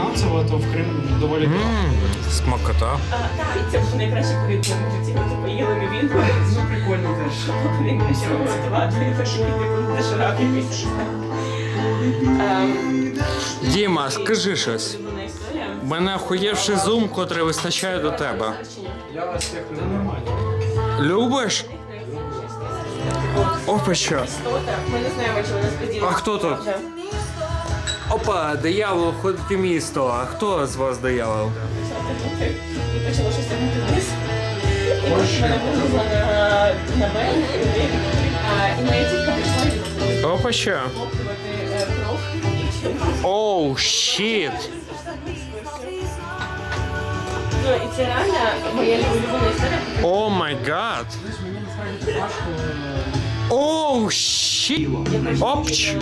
фінансово, то в Крим доволі дорого. смакота. Так, і це був найкращий період в житті. Ми типу їли ми він. Ну, прикольно теж. Найкраще готувати. Типу доширак якийсь. Ем, Діма, скажи щось. У мене охуєвший зум, котрий вистачає до тебе. Я вас як не нормально. Любиш? Опа, що? А хто тут? Опа, диявол ходить у місто. А хто з вас диявол? І почало щось тягнути вниз. І потім мене вивезла на, на берег. А, І моя тітка прийшла Опа, що? відкоптувати е, кров дівчинки. Оу, щіт. Ну, і це реально моя улюблена історія. О май гад. Оу, щіт. Опч.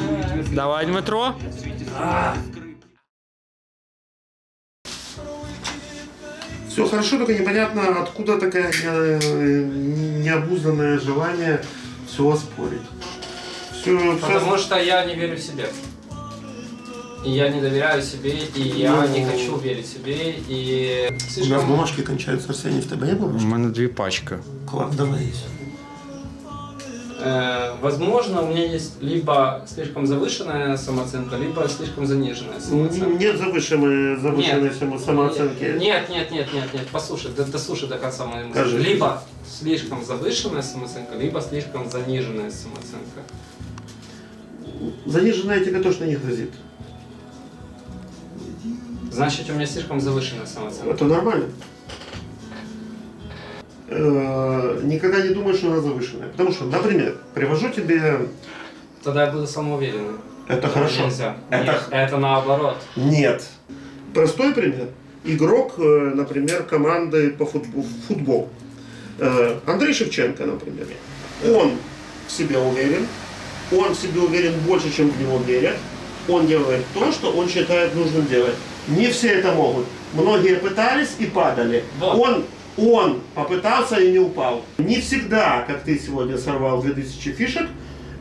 Давай, Дмитро. Все хорошо, только непонятно, откуда такое необузданное желание все оспорить. Все, Потому что я не верю в себе. И я не доверяю себе, и я не хочу верить себе, и У нас бумажки кончаются, Арсений, в тебе не У бумажки? мене дві пачки. Класс, давай. Э, возможно, у меня есть либо слишком завышенная самооценка, либо слишком заниженная самооценка. Нет завышенной, завышенной само- самооценки. Нет, нет, нет, нет, нет, послушай, да, дослушай до конца мысль. Скажи. Либо слишком завышенная самооценка, либо слишком заниженная самооценка. Заниженная тебе точно не грозит. Значит, у меня слишком завышенная самооценка. Это нормально. Э, Никогда не думай, что она завышенная. Потому что, например, привожу тебе... Тогда я буду самоуверенным. Это хорошо. Нельзя. Это Нет, это наоборот. Нет. Простой пример. Игрок, э, например, команды по футболу. Футбол. Э, Андрей Шевченко, например. Он в себе уверен. Он в себе уверен больше, чем в него верят. Он делает то, что он считает нужным делать. Не все это могут. Многие пытались и падали. Вот. Он, он попытался и не упал. Не всегда, как ты сегодня сорвал 2000 фишек,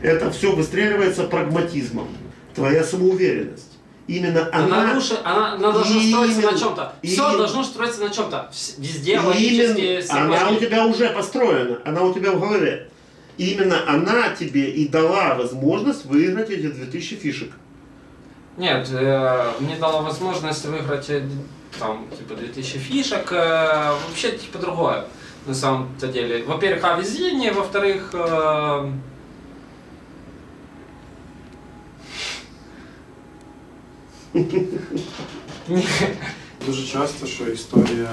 это все выстреливается прагматизмом. Твоя самоуверенность. Именно Она, она... лучше, она, она должна Именно- строиться на чем-то. Все должно строиться на чем-то. Везде логически Именно, она у тебя уже построена, она у тебя в голове. Именно она тебе и дала возможность выиграть эти 2000 фишек. Нет, э, мне дала возможность выиграть э, там, типа, 2000 фишек. э, вообще, типа, другое. На самом-то деле. Во-первых, а везение, во-вторых, э, Дуже часто, що історія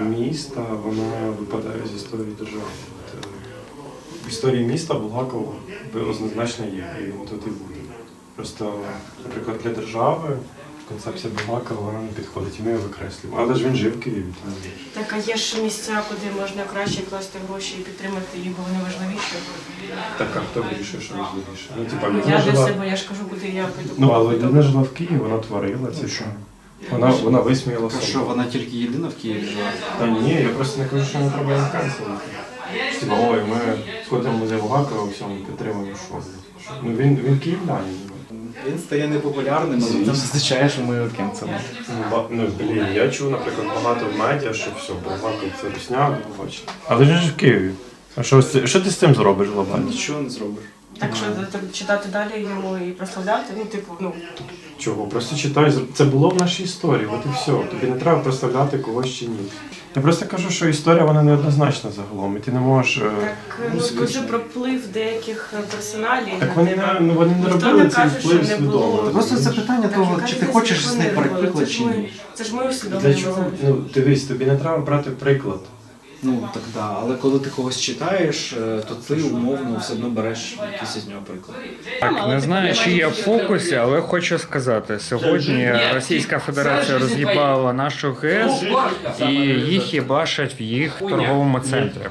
міста вона випадає з історії держави. От, е, В історії міста Булгаков однозначно є, і він тут і буде. Просто, наприклад, для держави концепція Булгакова вона не підходить, і ми її викреслюємо. Але ж він жив в Києві, тому Так, а є ж місця, куди можна краще класти гроші і підтримати їх, бо вони важливіші. так, а хто вирішує, що важливіше? Ну, типа, Я для жила. себе, я ж кажу, куди я піду. Ну, але людина жила в Києві, вона творила це. що? Вона, вона висміяла То що, себе. вона тільки єдина в Києві жила? Та ні, я просто не кажу, що не треба їм канцелити. Типа, ой, ми сходимо в музей Булгакова, всьому підтримуємо що. Ну він, він київлянин. Він стає непопулярним, але це означає, що ми його кенселимо. Ну, Ну, блін, я чув, наприклад, багато в медіа, що все, Булгаков це русня, бачите. Але він ж в Києві. А що, з що ти з цим зробиш глобально? Нічого не зробиш. Так що так, читати далі йому і прославляти, ну, типу, ну, Чого? Просто читай, це було в нашій історії, от і все. Тобі не треба проставляти когось чи ні. Я просто кажу, що історія вона неоднозначна загалом, і ти не можеш. е, так, ну, скажи про вплив деяких е, персоналів. Так вони не, ну, вони не Ніхто робили не цей каже, що вплив не свідомо. було. Просто це питання Так, того, чи ти хочеш з них брати приклад чи ні. Це ж ми Для усвідомлюємо. чого? зараз. Ну, дивись, тобі не треба брати приклад. Ну так да, але коли ти когось читаєш, е, то ти умовно все одно береш якийсь із нього приклад. Так, не знаю, чи є в фокусі, але хочу сказати, сьогодні Російська Федерація роз'їбала нашу ГЕС і їх їбашать в їх торговому центрі.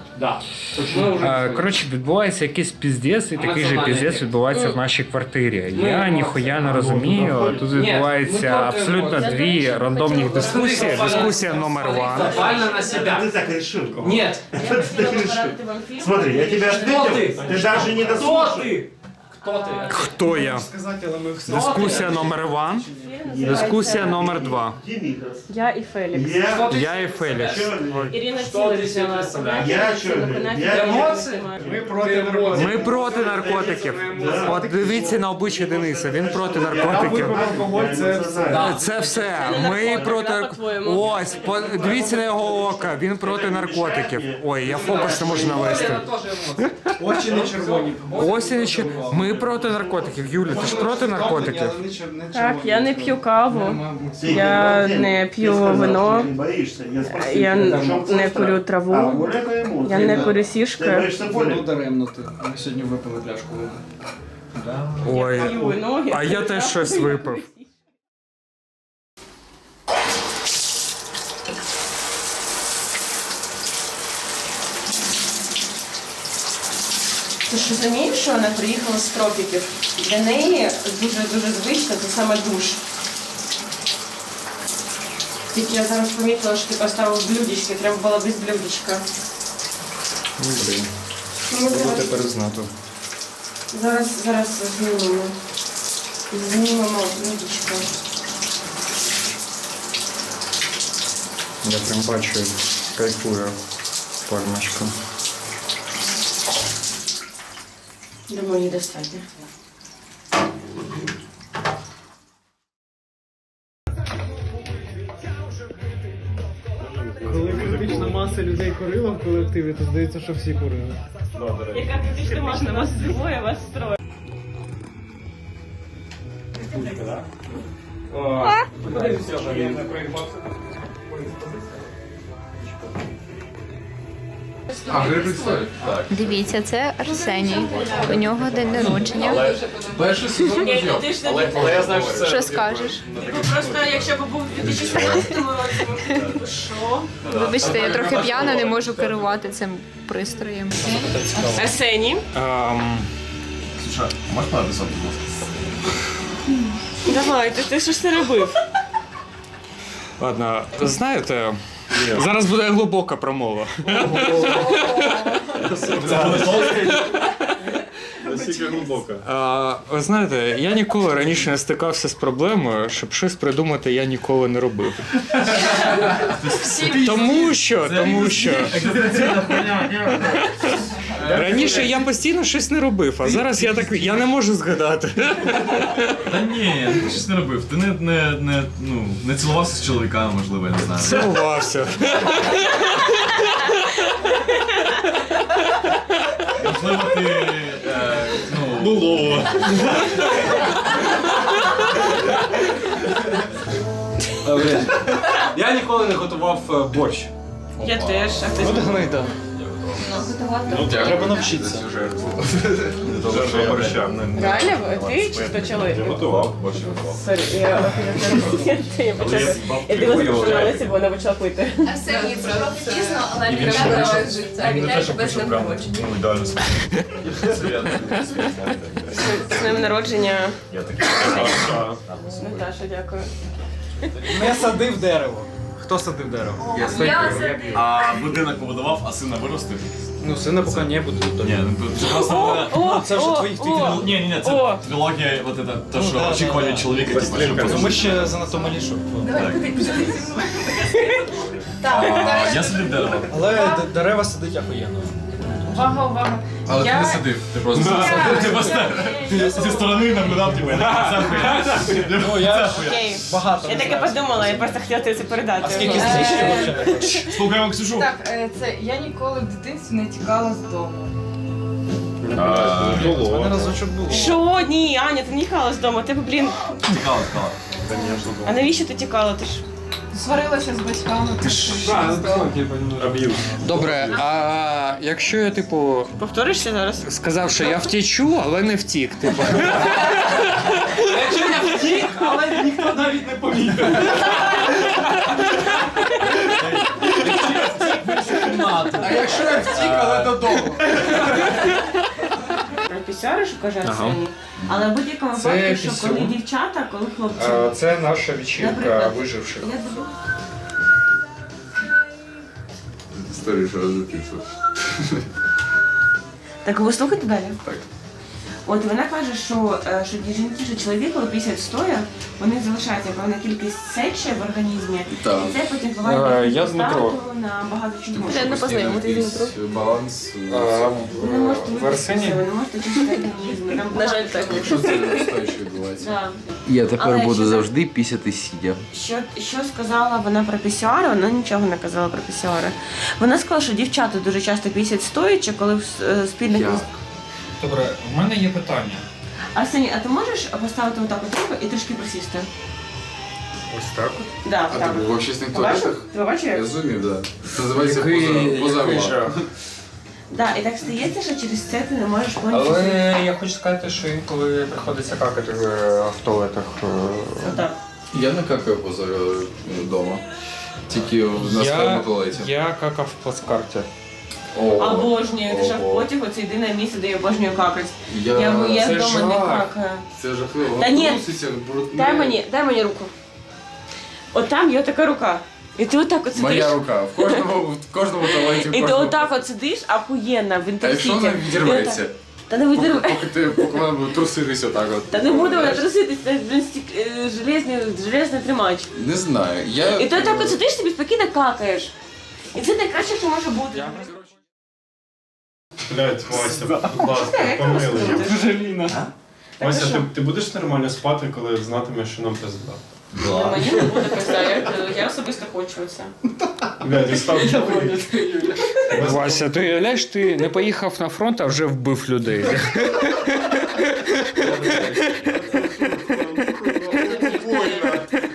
Е, Коротше, відбувається якийсь піздець, і такий же піздець відбувається в нашій квартирі. Я ніхуя не розумію. Тут відбувається абсолютно дві рандомні дискусії. Дискусія номер ван. На себя. Ты так решил. Нет. Ты так решил. Порадити вам фільм. Смотри, я тебя Кто ответил, ты? ты даже не Кто дослушал. ты? Хто ти? Хто я? Сказати, але ми все Дискусія номер ван. Дискусія номер два. Я і Фелікс. Я і Фелікс. Ірина Цілер взяла. Я Знаєте, чорний. Я емоції. Ми проти наркотиків. Ми проти наркотиків. От дивіться на обличчя Дениса. Він проти наркотиків. алкоголь це все. Це все. Ми проти. Ось, по- дивіться на його око. Він проти наркотиків. Ой, я фокус не можу навести. Очі не червоні. Ось і нічого. Ми проти наркотиків. Юля, ти ж проти наркотиків? Так, я не п'ю каву. Ты Я не не п'ю Ты вино. не боишься. Я спросил, Я в чем не страх? курю А, траву. вот это эмоции, Я не да. курю Ты сішки. боишься Ну боли? даремно ти. Ми сьогодні випили пляшку. Ой. П'ю вино. А я теж щось випив. Ти ж розумієш, що вона приїхала з тропіків? Для неї дуже-дуже звично це саме душ. Тільки я зараз помітила, що ти поставив блюдечки, треба було без блюдечка. Блін. Ну, зараз, Тепер знати. зараз, зараз знімемо. Знімемо блюдечко. Я прям бачу, як кайфує Думаю, достатньо. Коли критична маса людей курила в колективі, то здається, що всі курили. Яка критична можна вас двоє, вас троє. Дивіться, це Арсеній. У нього день народження. Перший сезон не але, я знаю, що це Що скажеш? Просто якщо б був у 2017 році, ми б такі, що? Вибачте, я трохи п'яна, не можу керувати цим пристроєм. Арсеній. Ем, Слушай, можеш написати, будь ласка? Давай, ти, ти що ж ти робив? ладно, знаєте, зараз буде глибока промова. Настільки глибоко. А, ви знаєте, я ніколи раніше не стикався з проблемою, щоб щось придумати я ніколи не робив. Тому що, тому що. Раніше я постійно щось не робив, а зараз я так я не можу згадати. Та ні, ти щось не робив. Ти не, не, не, ну, не цілувався з чоловіками, можливо, я не знаю. Цілувався. Можливо, ти. Е, ну, було. Я ніколи не готував е, борщ. Я теж. А хтось От гнида. Треба навчитися. Що я борщав. Реально? Ти чи хто чоловік? Готував, борщ готував. Сорі, я я я почала. Я дивилася по журналісті, бо вона почала пити. Арсеній, це трохи пізно, але тебе життя. Вітаю тебе з днем народження. Ну, ідеально З днем народження. Я такий. Наташа, дякую. Не садив дерево. Хто садив дерево? Я за А будинок побудував, а сина виростив? Ну, сина поки не буду. Ні, ну це. О, це вже о, твоїх о. тільки- Ні, ні, ні, це О. трилогія, от это, то, що очікування чоловіка, типу, що Ну, ми ще занадто малі, щоб. Давай, куди пішли зі мною. Так, А. Я сидів дерево. Але д- дерева сидить охуєнно. Увага, увага. Але Я- ти не сидив, ти просто сидив. Ти просто зі сторони наблюдав, типу, я Ну, я Окей. багато. Я таке знаю. подумала, я просто хотіла тобі це передати. А скільки Е, знищив взагалі? Слухаємо Ксюшу. Так, е, це я ніколи в дитинстві не тікала з дому. У разочок було. Що? Ні, Аня, ти не їхала з дому. Тебе, блін, Цікаво, цікаво. а навіщо ти тікала? Ти ж Сварилася з батьками. Ти ж Добре, а якщо я, типу, повторишся зараз? сказав, що я втічу, але не втік, типу. Якщо я втік, але ніхто навіть не помітив. А якщо я втік, але додому. Пісяри, що каже Арсеній. Але в будь-якому Це випадку, що коли дівчата, коли хлопці. Це наша вечірка Наприклад. виживших. Я забула. Історію, що розлетівся. Так ви слухайте далі? Так. От вона каже, що, е, що ті жінки, що чоловікові після стоя, у них залишається певна кількість сечі в організмі, Так. і це потім впливає Е, на я з Дмитро. стату, на багато чого. Я не познайомитись з Дмитром. Баланс. Ви не можете в Арсені? випуститися, ви не можете організм. Там На жаль, так. Що це нестояче відбувається? Да. Я тепер Але буду завжди пісяти сидя. Що, що сказала вона про пісюари? Вона нічого не казала про пісюари. Вона сказала, що дівчата дуже часто пісять стоячи, коли в с- е, спільних Як? Добре, в мене є питання. Арсеній, а ти можеш поставити отак от руку і трішки присісти? Ось так от. Да, А так. ти був в общественних Побачив? туалетах? Ти бачив? Я зумів, да. Це називається поза який. Да, і так стається, що через це ти не можеш повністю. Але я хочу сказати, що інколи приходиться какати в, е, в туалетах. е, Отак. Я не какаю поза вдома. Тільки на Я, своєму туалеті. я какав в плацкарті. О, Обожнюю, ти ж в Ого. потягу це єдине місце, де я обожнюю какать. Я... Я, я це вдома не жах. какаю. Це жахливо. Та ні. Труситься, брудне. Дай мені, дай мені руку. От там є така рука. І ти отак от сидиш. Моя рука. В кожному, в кожному туалеті. в І ти кожному- отак от сидиш, ахуєнно, в А якщо інтерсіті. вона відірветься? Та не Поки, поки ти поки вона буде труситися отак от. Та не буде вона труситись, це блін, стік- е, железний, железний тримач. Не знаю. Я... І ти отак от сидиш собі спокійно какаєш. І це найкраще, що може бути. Блять, Вася, будь ласка, помилуй. Дуже ліна. Вася, ти, ти будеш нормально спати, коли знатимеш, що нам пизда? Ну, Мені не буде пизда, я, я особисто хочу це. Вася, ти уявляєш, ти не поїхав на фронт, а вже вбив людей.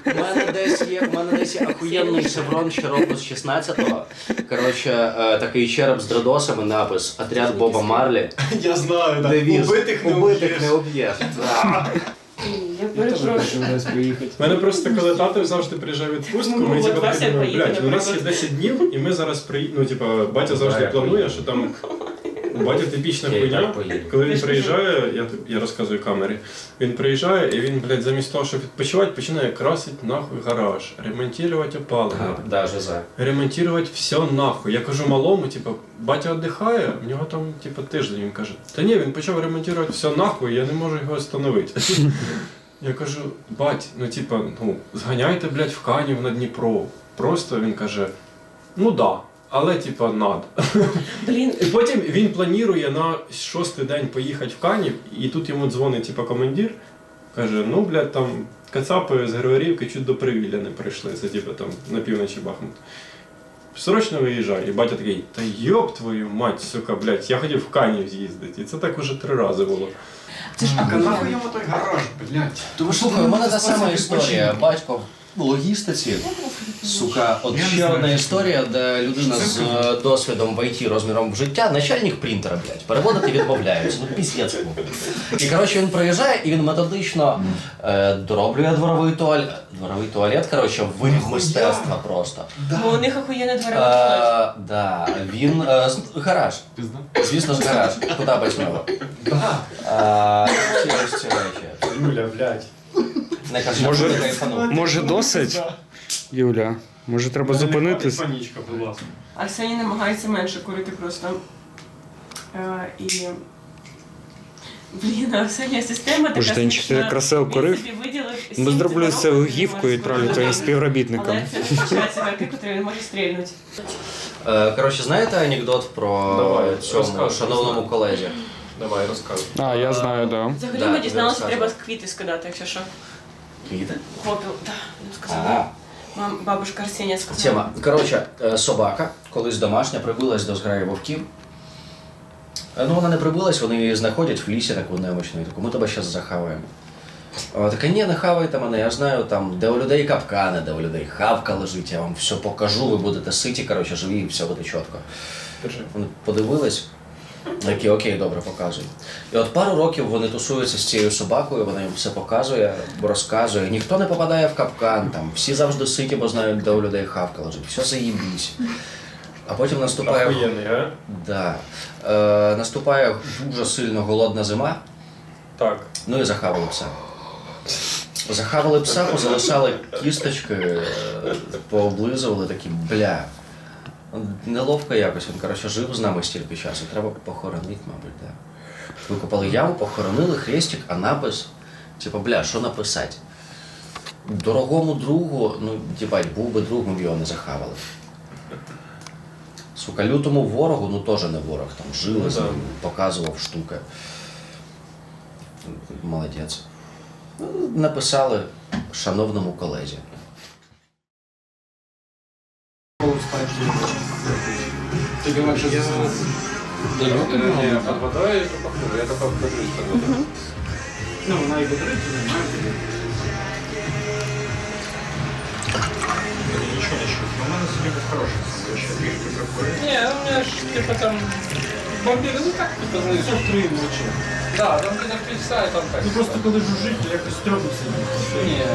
У мене десь є, у мене десь є охуєнний шеврон ще року з 16-го. Коротше, е, такий череп з дредосами напис Отряд Боба Марлі. Я знаю, так. Девіз Убитих не Убитих не Да. Перепрошую. У мене просто коли тато завжди приїжджає в відпустку, Ну, ми типу такі думаємо, блядь, у нас є 10 днів, і ми зараз приїдемо. Ну, типа, батя завжди планує, що там. Батя типічна хуйня. Коли він приїжджає, я, я розказую камері, він приїжджає і він, блядь, замість того, щоб відпочивати, починає красити нахуй гараж, ремонтувати опалення. За. ремонтувати все нахуй. Я кажу малому, типу, батя віддихає, в нього там, типу, тиждень. Він каже, та ні, він почав ремонтувати все нахуй, я не можу його встановити. Я кажу, бать, ну типа, ну, зганяйте, блядь, в Канів на Дніпро. Просто він каже, ну да, але типа надо. Блін, І потім він планує на шостий день поїхати в Канів, і тут йому дзвонить типа командир, каже, ну, блядь, там кацапи з Григорівки чуть до Привілля не прийшли, це типа там на півночі Бахмут. Срочно виїжджай. І батя такий, та йоб твою мать, сука, блядь, я хотів в Канів з'їздити. І це так уже три рази було. це ж Нахуй йому той гараж, блядь. Тому слухай, у мене та сама історія. Батько логістиці. Сука, от ще одна історія, де людина з е, досвідом в ІТ розміром в життя, начальник принтера, блядь, переводити відмовляються. Ну піздець. І коротше він приїжджає і він методично е, дороблює дворовий туалет. Дворовий туалет, коротше, виріб мистецтва просто. Бо у них охуєнно Е, дверей. да, він е, з- гараж. Звісно ж гараж. Куди без нього? Е, всі ці речі. Юля, блядь. Не кажи, Може- кайфанув. Може досить? Юля, може треба зупинитись? Панічка, будь ласка. Арсеній намагається менше курити просто. Е, і. Блін, Арсенія система така Боже, ти смішна. красиво Він курив. собі виділив Ми зроблю це цигарок, гівку і які відправлю може твоїм скурити. співробітникам. Але це не означає цигарки, які він може стрільнути. Е, Коротше, знаєте анекдот про Давай, цьому розказуй, шановному знаю. колезі? Давай, розказуй. А, я знаю, да. Взагалі Да, ми дізналися, що треба квіти скидати, якщо що. Квіти? Попіл, так, він А. сказав. Мам, бабушка Арсенія сказала. Тема. Коротше, е, собака, колись домашня, прибилась до зграї вовків. Е, Ну, вона не прибилась, вони її знаходять в лісі таку немощну, і таку, ми тебе зараз захаваємо. Вона така, ні, не хавайте мене, я знаю там, де у людей капкани, де у людей хавка лежить, я вам все покажу, ви будете ситі, коротше, живі, і все буде чітко. Держи. Вони подивились, такі, окей, добре, показуй. І от пару років вони тусуються з цією собакою, вона їм все показує, розказує. Ніхто не попадає в капкан, там, всі завжди ситі, бо знають, де у людей хавка лежить. Все заїбісь. А потім наступає. Охуєнний, а? Да. Е, наступає дуже сильно голодна зима, Так. ну і захавали пса. Захавали пса, позалишали кісточки, е, пооблизували такі, бля. Неловко якось, він, коротше, жив з нами стільки часу, треба похоронити, мабуть, да. Викопали яму, похоронили хрестик, а напис, типу, бля, що написати? Дорогому другу, ну, дібать, був би друг, ми б його не захавали. Сука, лютому ворогу, ну теж не ворог, там жили з ним, показував штуки. Молодець. Ну, Написали шановному колезі. Ты думаешь, что я... Не, под водой это похоже, я только покажусь под водой. Ну, вона і бодрить, і немає. Нічого не чую. У мене сьогодні був хороший сон, я ще трішки прикурив. Не, у меня ж типа там бомбили, ну так типа знаешь. Три ночі. Да, там где-то в часа и там так. Ну просто коли жужжить, то якось стрьомно сидіти. Не,